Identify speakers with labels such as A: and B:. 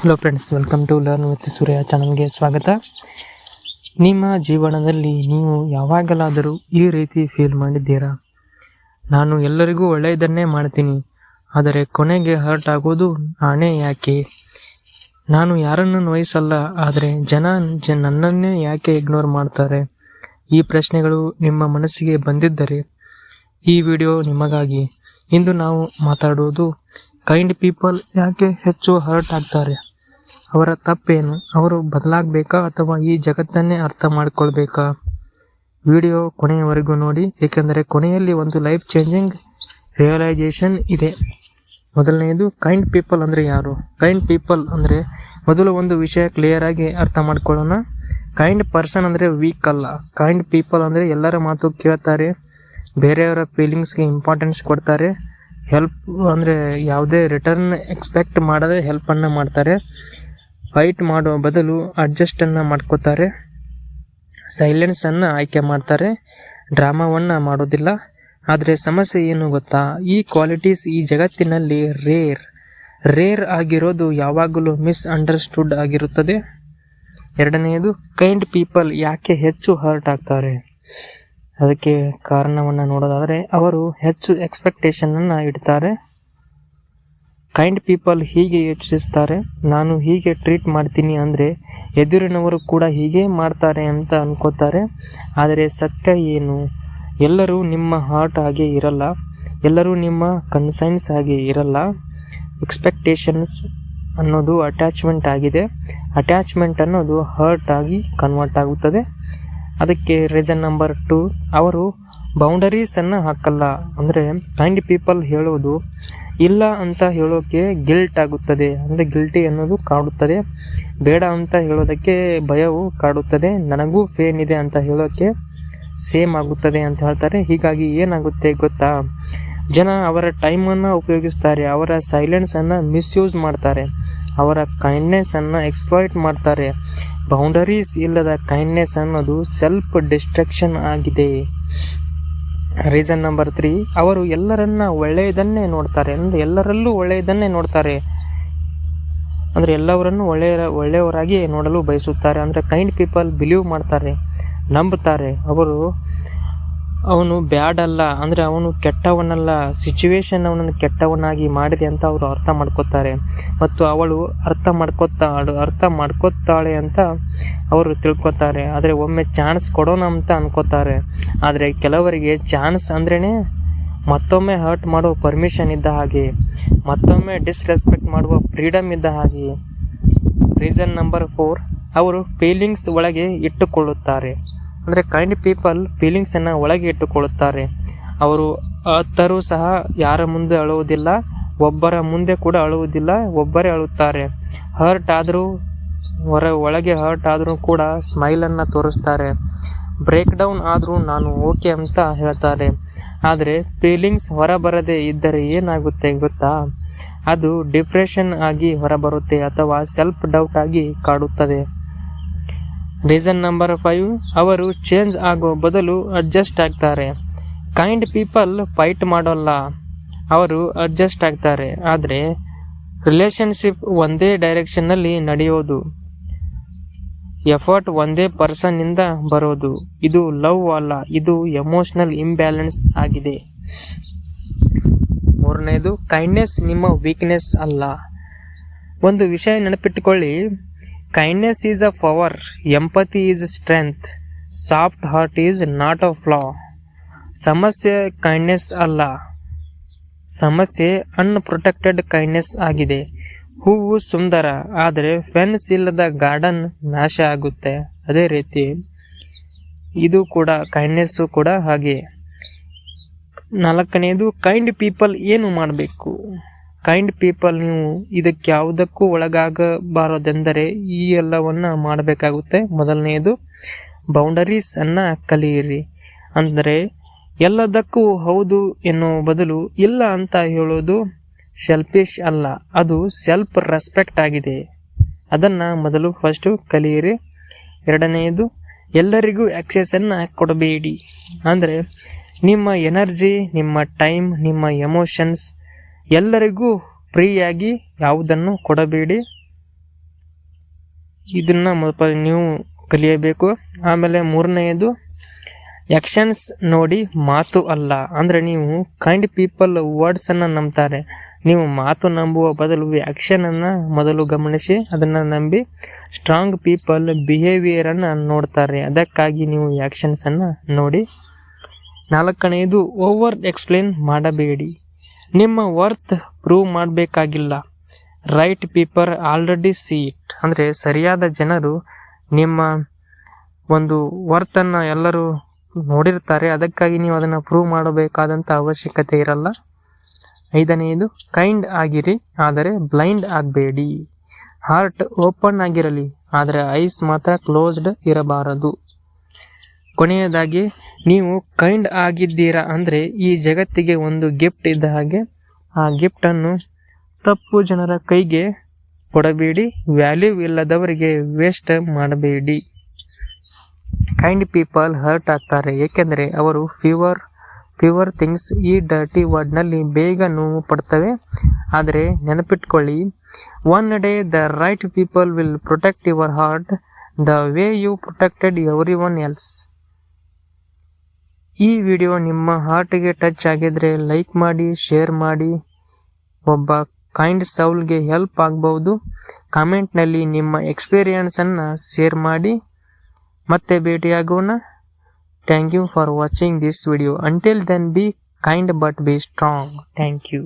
A: Hello friends welcome to learn with Surya ಚಾನಲ್ಗೆ ಸ್ವಾಗತ. ನಿಮ್ಮ ಜೀವನದಲ್ಲಿ ನೀವು ಯಾವಾಗಲಾದರೂ ಈ ರೀತಿ ಫೀಲ್ ಮಾಡಿದ್ದೀರಾ? ನಾನು ಎಲ್ಲರಿಗೂ ಒಳ್ಳೆಯದನ್ನೇ ಮಾಡ್ತೀನಿ, ಆದರೆ ಕೊನೆಗೆ ಹರ್ಟ್ ಆಗೋದು ನಾನೇ ಯಾಕೆ? ನಾನು ಯಾರನ್ನು ನೋಯಿಸಲ್ಲ, ಆದರೆ ಜನ ಜ ನನ್ನನ್ನೇ ಯಾಕೆ ಇಗ್ನೋರ್ ಮಾಡ್ತಾರೆ? ಈ ಪ್ರಶ್ನೆಗಳು ನಿಮ್ಮ ಮನಸ್ಸಿಗೆ ಬಂದಿದ್ದರೆ ಈ ವಿಡಿಯೋ ನಿಮಗಾಗಿ. ಇಂದು ನಾವು ಮಾತಾಡುವುದು ಕೈಂಡ್ ಪೀಪಲ್ ಯಾಕೆ ಹೆಚ್ಚು ಹರ್ಟ್ ಆಗ್ತಾರೆ? ಅವರ ತಪ್ಪೇನು? ಅವರು ಬದಲಾಗಬೇಕಾ ಅಥವಾ ಈ ಜಗತ್ತನ್ನೇ ಅರ್ಥ ಮಾಡ್ಕೊಳ್ಬೇಕಾ? ವಿಡಿಯೋ ಕೊನೆಯವರೆಗೂ ನೋಡಿ. ಏಕೆಂದರೆ ಕೊನೆಯಲ್ಲಿ ಒಂದು ಲೈಫ್ ಚೇಂಜಿಂಗ್ ರಿಯಲೈಸೇಷನ್ ಇದೆ. ಮೊದಲನೆಯದು ಕೈಂಡ್ ಪೀಪಲ್ ಅಂದರೆ ಯಾರು? ಕೈಂಡ್ ಪೀಪಲ್ ಅಂದರೆ ಮೊದಲು ಒಂದು ವಿಷಯ ಕ್ಲಿಯರ್ ಆಗಿ ಅರ್ಥ ಮಾಡ್ಕೊಳ್ಳೋಣ. ಕೈಂಡ್ ಪರ್ಸನ್ ಅಂದರೆ ವೀಕ್ ಅಲ್ಲ. ಕೈಂಡ್ ಪೀಪಲ್ ಅಂದರೆ ಎಲ್ಲರ ಮಾತು ಕೇಳ್ತಾರೆ. ಬೇರೆಯವರ ಫೀಲಿಂಗ್ಸ್ಗೆ ಇಂಪಾರ್ಟೆನ್ಸ್ ಕೊಡ್ತಾರೆ. ಹೆಲ್ಪ್ ಅಂದರೆ ಯಾವುದೇ ರಿಟರ್ನ್ ಎಕ್ಸ್ಪೆಕ್ಟ್ ಮಾಡದೆ ಹೆಲ್ಪನ್ನು ಮಾಡ್ತಾರೆ. ಫೈಟ್ ಮಾಡುವ ಬದಲು ಅಡ್ಜಸ್ಟನ್ನು ಮಾಡ್ಕೋತಾರೆ. ಸೈಲೆನ್ಸನ್ನು ಆಯ್ಕೆ ಮಾಡ್ತಾರೆ. ಡ್ರಾಮಾವನ್ನು ಮಾಡೋದಿಲ್ಲ. ಆದರೆ ಸಮಸ್ಯೆ ಏನು ಗೊತ್ತಾ? ಈ ಕ್ವಾಲಿಟೀಸ್ ಈ ಜಗತ್ತಿನಲ್ಲಿ ರೇರ್ ರೇರ್ ಆಗಿರೋದು ಯಾವಾಗಲೂ ಮಿಸ್ ಅಂಡರ್ಸ್ಟುಡ್ ಆಗಿರುತ್ತದೆ. ಎರಡನೆಯದು ಕೈಂಡ್ ಪೀಪಲ್ ಯಾಕೆ ಹೆಚ್ಚು ಹರ್ಟ್ ಆಗ್ತಾರೆ? ಅದಕ್ಕೆ ಕಾರಣವನ್ನು ನೋಡೋದಾದರೆ, ಅವರು ಹೆಚ್ಚು ಎಕ್ಸ್ಪೆಕ್ಟೇಷನನ್ನು ಇಡ್ತಾರೆ. ಕೈಂಡ್ ಪೀಪಲ್ ಹೀಗೆ ಯೋಚಿಸ್ತಾರೆ, ನಾನು ಹೀಗೆ ಟ್ರೀಟ್ ಮಾಡ್ತೀನಿ ಅಂದರೆ ಎದುರಿನವರು ಕೂಡ ಹೀಗೆ ಮಾಡ್ತಾರೆ ಅಂತ ಅನ್ಕೋತಾರೆ. ಆದರೆ ಸತ್ಯ ಏನು? ಎಲ್ಲರೂ ನಿಮ್ಮ ಹಾರ್ಟ್ ಹಾಗೆ ಇರಲ್ಲ. ಎಲ್ಲರೂ ನಿಮ್ಮ ಕನ್ಸೈನ್ಸ್ ಹಾಗೆ ಇರಲ್ಲ. ಎಕ್ಸ್ಪೆಕ್ಟೇಷನ್ಸ್ ಅನ್ನೋದು ಅಟ್ಯಾಚ್ಮೆಂಟ್ ಆಗಿದೆ. ಅಟ್ಯಾಚ್ಮೆಂಟ್ ಅನ್ನೋದು ಹರ್ಟ್ ಆಗಿ ಕನ್ವರ್ಟ್ ಆಗುತ್ತದೆ. ಅದಕ್ಕೆ ರೀಸನ್ ನಂಬರ್ ಟು ಅವರು ಬೌಂಡರೀಸನ್ನು ಹಾಕಲ್ಲ. ಅಂದರೆ ಕೈಂಡ್ ಪೀಪಲ್ ಹೇಳೋದು ಇಲ್ಲ ಅಂತ ಹೇಳೋಕ್ಕೆ ಗಿಲ್ಟ್ ಆಗುತ್ತದೆ. ಅಂದರೆ ಗಿಲ್ಟಿ ಅನ್ನೋದು ಕಾಡುತ್ತದೆ. ಬೇಡ ಅಂತ ಹೇಳೋದಕ್ಕೆ ಭಯವು ಕಾಡುತ್ತದೆ. ನನಗೂ ಫೇನ್ ಇದೆ ಅಂತ ಹೇಳೋಕ್ಕೆ ಸೇಮ್ ಆಗುತ್ತದೆ ಅಂತ ಹೇಳ್ತಾರೆ. ಹೀಗಾಗಿ ಏನಾಗುತ್ತೆ ಗೊತ್ತಾ? ಜನ ಅವರ ಟೈಮನ್ನು ಉಪಯೋಗಿಸ್ತಾರೆ. ಅವರ ಸೈಲೆನ್ಸನ್ನು ಮಿಸ್ಯೂಸ್ ಮಾಡ್ತಾರೆ. ಅವರ ಕೈಂಡ್ನೆಸ್ಸನ್ನು ಎಕ್ಸ್ಪ್ಲಾಯ್ಟ್ ಮಾಡ್ತಾರೆ. ಬೌಂಡರೀಸ್ ಇಲ್ಲದ ಕೈಂಡ್ನೆಸ್ ಅನ್ನೋದು ಸೆಲ್ಫ್ ಡಿಸ್ಟ್ರಕ್ಷನ್ ಆಗಿದೆ. ರೀಸನ್ ನಂಬರ್ ತ್ರೀ ಅವರು ಎಲ್ಲರನ್ನ ಒಳ್ಳೆಯದನ್ನೇ ನೋಡ್ತಾರೆ, ಅಂದರೆ ಎಲ್ಲರಲ್ಲೂ ಒಳ್ಳೆಯದನ್ನೇ ನೋಡ್ತಾರೆ. ಅಂದರೆ ಎಲ್ಲವರನ್ನು ಒಳ್ಳೆಯ ಒಳ್ಳೆಯವರಾಗಿ ನೋಡಲು ಬಯಸುತ್ತಾರೆ, ಅಂದರೆ ಕೈಂಡ್ ಪೀಪಲ್ ಬಿಲೀವ್ ಮಾಡ್ತಾರೆ, ನಂಬುತ್ತಾರೆ. ಅವರು ಅವನು ಬ್ಯಾಡ್ ಅಲ್ಲ ಅಂದರೆ ಅವನು ಕೆಟ್ಟವನಲ್ಲ ಸಿಚುವೇಶನ್ ಅವನನ್ನು ಕೆಟ್ಟವನಾಗಿ ಮಾಡಿದೆ ಅಂತ ಅವರು ಅರ್ಥ ಮಾಡ್ಕೋತಾರೆ. ಮತ್ತು ಅವಳು ಅರ್ಥ ಮಾಡ್ಕೋತಾಳು, ಅರ್ಥ ಮಾಡ್ಕೋತಾಳೆ ಅಂತ ಅವರು ತಿಳ್ಕೊತಾರೆ. ಆದರೆ ಒಮ್ಮೆ ಚಾನ್ಸ್ ಕೊಡೋಣ ಅಂತ ಅನ್ಕೋತಾರೆ. ಆದರೆ ಕೆಲವರಿಗೆ ಚಾನ್ಸ್ ಅಂದ್ರೇ ಮತ್ತೊಮ್ಮೆ ಹರ್ಟ್ ಮಾಡುವ ಪರ್ಮಿಷನ್ ಇದ್ದ ಹಾಗೆ, ಮತ್ತೊಮ್ಮೆ ಡಿಸ್ರೆಸ್ಪೆಕ್ಟ್ ಮಾಡುವ ಫ್ರೀಡಮ್ ಇದ್ದ ಹಾಗೆ. ರೀಸನ್ ನಂಬರ್ ಫೋರ್ ಅವರು ಫೀಲಿಂಗ್ಸ್ ಒಳಗೆ ಇಟ್ಟುಕೊಳ್ಳುತ್ತಾರೆ. ಅಂದರೆ ಕೈಂಡ್ ಪೀಪಲ್ ಫೀಲಿಂಗ್ಸನ್ನು ಒಳಗೆ ಇಟ್ಟುಕೊಳ್ಳುತ್ತಾರೆ. ಅವರು ಅತ್ತರೂ ಸಹ ಯಾರ ಮುಂದೆ ಅಳುವುದಿಲ್ಲ, ಒಬ್ಬರ ಮುಂದೆ ಕೂಡ ಅಳುವುದಿಲ್ಲ, ಒಬ್ಬರೇ ಅಳುತ್ತಾರೆ. ಹರ್ಟ್ ಆದರೂ, ಹೊರ, ಒಳಗೆ ಹರ್ಟ್ ಆದರೂ ಕೂಡ ಸ್ಮೈಲನ್ನು ತೋರಿಸ್ತಾರೆ. ಬ್ರೇಕ್ ಡೌನ್ ಆದರೂ ನಾನು ಓಕೆ ಅಂತ ಹೇಳ್ತಾರೆ. ಆದರೆ ಫೀಲಿಂಗ್ಸ್ ಹೊರಬರದೇ ಇದ್ದರೆ ಏನಾಗುತ್ತೆ ಗೊತ್ತಾ? ಅದು ಡಿಪ್ರೆಷನ್ ಆಗಿ ಹೊರಬರುತ್ತೆ ಅಥವಾ ಸೆಲ್ಫ್ ಡೌಟ್ ಆಗಿ ಕಾಡುತ್ತದೆ. ರೀಸನ್ ನಂಬರ್ ಫೈವ್ ಅವರು ಚೇಂಜ್ ಆಗೋ ಬದಲು ಅಡ್ಜಸ್ಟ್ ಆಗ್ತಾರೆ. ಕೈಂಡ್ ಪೀಪಲ್ ಫೈಟ್ ಮಾಡೋಲ್ಲ. ಅವರು ಅಡ್ಜಸ್ಟ್ ಆಗ್ತಾರೆ. ಆದರೆ ರಿಲೇಷನ್ಶಿಪ್ ಒಂದೇ ಡೈರೆಕ್ಷನ್ನಲ್ಲಿ ನಡೆಯೋದು. ಎಫರ್ಟ್ ಒಂದೇ ಪರ್ಸನ್ನಿಂದ ಬರೋದು. ಇದು ಲವ್ ಅಲ್ಲ, ಇದು ಎಮೋಷನಲ್ ಇಂಬ್ಯಾಲೆನ್ಸ್ ಆಗಿದೆ. ಮೂರನೇದು ಕೈಂಡ್ನೆಸ್ ನಿಮ್ಮ ವೀಕ್ನೆಸ್ ಅಲ್ಲ. ಒಂದು ವಿಷಯ ನೆನಪಿಟ್ಟುಕೊಳ್ಳಿ kindness is a power empathy is strength soft heart is not a flaw ಸಮಸ್ಯೆ ಕೈಂಡ್ನೆಸ್ ಅಲ್ಲ. ಸಮಸ್ಯೆ ಅನ್ಪ್ರೊಟೆಕ್ಟೆಡ್ ಕೈಂಡ್ನೆಸ್ ಆಗಿದೆ. ಹೂವು ಸುಂದರ, ಆದರೆ ಫೆನ್ಸ್ ಇಲ್ಲದ ಗಾರ್ಡನ್ ನಾಶ ಆಗುತ್ತೆ. ಅದೇ ರೀತಿ ಇದು ಕೂಡ ಕೈಂಡ್ನೆಸ್ಸು ಕೂಡ ಹಾಗೆ ನಾಲ್ಕನೆಯದು ಕೈಂಡ್ ಪೀಪಲ್ ಏನು ಮಾಡಬೇಕು? ಕೈಂಡ್ ಪೀಪಲ್ ನೀವು ಇದಕ್ಕೆ ಯಾವುದಕ್ಕೂ ಒಳಗಾಗಬಾರದೆಂದರೆ ಈ ಎಲ್ಲವನ್ನ ಮಾಡಬೇಕಾಗುತ್ತೆ. ಮೊದಲನೆಯದು ಬೌಂಡರೀಸ್ ಅನ್ನ ಕಲಿಯಿರಿ. ಅಂದರೆ, ಎಲ್ಲದಕ್ಕೂ ಹೌದು ಎನ್ನುವ ಬದಲು ಇಲ್ಲ ಅಂತ ಹೇಳೋದು ಸೆಲ್ಫಿಶ್ ಅಲ್ಲ, ಅದು ಸೆಲ್ಫ್ ರೆಸ್ಪೆಕ್ಟ್ ಆಗಿದೆ. ಅದನ್ನು ಮೊದಲು ಫಸ್ಟು ಕಲಿಯಿರಿ. ಎರಡನೆಯದು, ಎಲ್ಲರಿಗೂ ಆಕ್ಸೆಸನ್ನು ಕೊಡಬೇಡಿ. ಅಂದರೆ, ನಿಮ್ಮ ಎನರ್ಜಿ ನಿಮ್ಮ ಟೈಮ್ ನಿಮ್ಮ ಎಮೋಷನ್ಸ್ ಎಲ್ಲರಿಗೂ ಫ್ರೀಯಾಗಿ ಯಾವುದನ್ನು ಕೊಡಬೇಡಿ. ಇದನ್ನು ನೀವು ಕಲಿಯಬೇಕು. ಆಮೇಲೆ ಮೂರನೆಯದು ಆ್ಯಕ್ಷನ್ಸ್ ನೋಡಿ ಮಾತು ಅಲ್ಲ. ಅಂದರೆ ನೀವು ಕೈಂಡ್ ಪೀಪಲ್ ವರ್ಡ್ಸನ್ನು ನಂಬ್ತಾರೆ. ನೀವು ಮಾತು ನಂಬುವ ಬದಲು ಆ್ಯಕ್ಷನನ್ನು ಮೊದಲು ಗಮನಿಸಿ, ಅದನ್ನು ನಂಬಿ ಸ್ಟ್ರಾಂಗ್ ಪೀಪಲ್ ಬಿಹೇವಿಯರನ್ನು ನೋಡ್ತಾರೆ. ಅದಕ್ಕಾಗಿ ನೀವು ಆ್ಯಕ್ಷನ್ಸನ್ನು ನೋಡಿ. ನಾಲ್ಕನೆಯದು ಓವರ್ ಎಕ್ಸ್ಪ್ಲೇನ್ ಮಾಡಬೇಡಿ. ನಿಮ್ಮ ವರ್ತ್ ಪ್ರೂವ್ ಮಾಡಬೇಕಾಗಿಲ್ಲ. Right people already see it ಅಂದರೆ ಸರಿಯಾದ ಜನರು ನಿಮ್ಮ ಒಂದು ವರ್ತನ್ನು ಎಲ್ಲರೂ ನೋಡಿರ್ತಾರೆ. ಅದಕ್ಕಾಗಿ ನೀವು ಅದನ್ನು ಪ್ರೂವ್ ಮಾಡಬೇಕಾದಂಥ ಅವಶ್ಯಕತೆ ಇರಲ್ಲ. ಐದನೆಯದು ಕೈಂಡ್ ಆಗಿರಿ, ಆದರೆ ಬ್ಲೈಂಡ್ ಆಗಬೇಡಿ. ಹಾರ್ಟ್ ಓಪನ್ ಆಗಿರಲಿ, ಆದರೆ ಐಸ್ ಮಾತ್ರ ಕ್ಲೋಸ್ಡ್ ಇರಬಾರದು. ಕೊನೆಯದಾಗಿ, ನೀವು ಕೈಂಡ್ ಆಗಿದ್ದೀರಾ ಅಂದರೆ ಈ ಜಗತ್ತಿಗೆ ಒಂದು ಗಿಫ್ಟ್ ಇದ್ದ ಹಾಗೆ, ಆ ಗಿಫ್ಟನ್ನು ತಪ್ಪು ಜನರ ಕೈಗೆ ಕೊಡಬೇಡಿ ವ್ಯಾಲ್ಯೂ ಇಲ್ಲದವರಿಗೆ ವೇಸ್ಟ್ ಮಾಡಬೇಡಿ. ಕೈಂಡ್ ಪೀಪಲ್ ಹರ್ಟ್ ಆಗ್ತಾರೆ, ಏಕೆಂದರೆ ಅವರು ಫ್ಯೂವರ್ ಪ್ಯೂವರ್ ಥಿಂಗ್ಸ್ ಈ ಡರ್ಟಿ ವರ್ಡ್ನಲ್ಲಿ ಬೇಗ ನೋವು ಪಡ್ತವೆ. ಆದರೆ ನೆನಪಿಟ್ಕೊಳ್ಳಿ one day the right people will protect your heart the way you protected everyone else ಈ ವಿಡಿಯೋ ನಿಮ್ಮ ಹಾರ್ಟ್ಗೆ ಟಚ್ ಆಗಿದ್ರೆ ಲೈಕ್ ಮಾಡಿ ಶೇರ್ ಮಾಡಿ, ಒಬ್ಬ ಕೈಂಡ್ ಸೌಲ್ಗೆ ಹೆಲ್ಪ್ ಆಗ್ಬೋದು ಕಾಮೆಂಟ್ನಲ್ಲಿ ನಿಮ್ಮ ಎಕ್ಸ್ಪೀರಿಯನ್ಸನ್ನು ಶೇರ್ ಮಾಡಿ. ಮತ್ತೆ ಭೇಟಿಯಾಗೋಣ. Thank you for watching this video until then be kind but be strong thank you